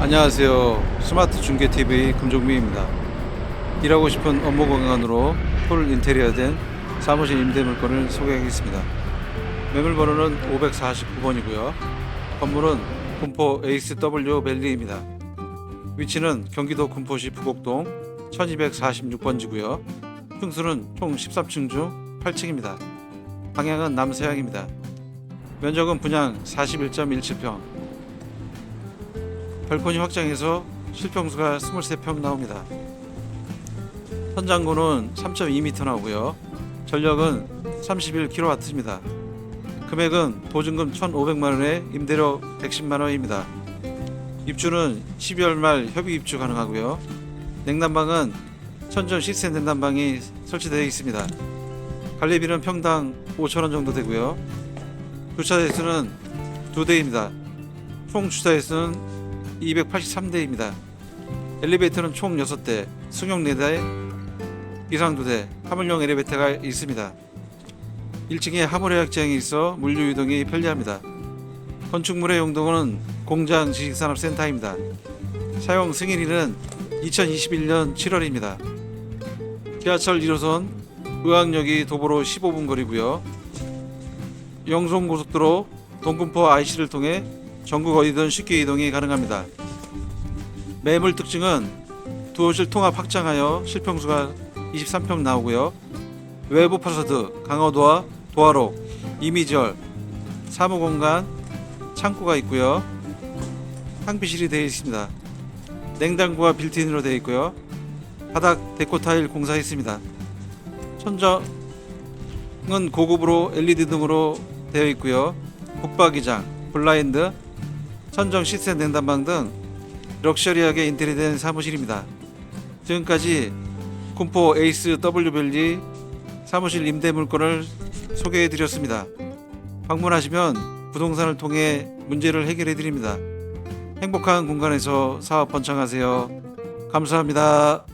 안녕하세요. 스마트 중계TV 금종민입니다. 일하고 싶은 업무 공간으로 풀 인테리어된 사무실 임대 물건을 소개하겠습니다. 매물 번호는 549번이고요. 건물은 군포 에이스W 밸리입니다. 위치는 경기도 군포시 부곡동 1246번지고요. 층수는 총 13층 중 8층입니다. 방향은 남서향입니다. 면적은 분양 41.17평, 발코니 확장해서 실평수가 23평 나옵니다. 현장고는 3.2m 나오고요. 전력은 31kW입니다. 금액은 보증금 1,500만 원에 임대료 110만 원입니다. 입주는 12월 말 협의 입주 가능하고요. 냉난방은 천정 시스템 냉난방이 설치되어 있습니다. 관리비는 평당 5천 원 정도 되고요. 주차 대수는 두 대입니다. 총 주차 대수는 283대입니다. 엘리베이터는 총 6대, 승용 4대, 이상 2대, 화물용 엘리베이터가 있습니다. 1층에 화물회학장이 있어 물류 이동이 편리합니다. 건축물의 용도는 공장 지식산업센터입니다. 사용 승인일은 2021년 7월입니다. 지하철 1호선 의학역이 도보로 15분 거리고요. 영송고속도로 동군포 IC를 통해 전국 어디든 쉽게 이동이 가능합니다. 매물 특징은 두호실 통합 확장하여 실평수가 23평 나오고요. 외부 파사드, 강화도와 도화로, 이미절, 사무공간, 창고가 있고요. 탕비실이 되어 있습니다. 냉장고와 빌트인으로 되어 있고요. 바닥 데코 타일 공사했습니다. 천정은 고급으로 LED 등으로 되어 있고요. 붙박이장, 블라인드, 천정 시스템 냉난방 등 럭셔리하게 인테리어된 사무실입니다. 지금까지 군포 에이스 W밸리 사무실 임대 물건을 소개해 드렸습니다. 방문하시면 부동산을 통해 문제를 해결해 드립니다. 행복한 공간에서 사업 번창하세요. 감사합니다.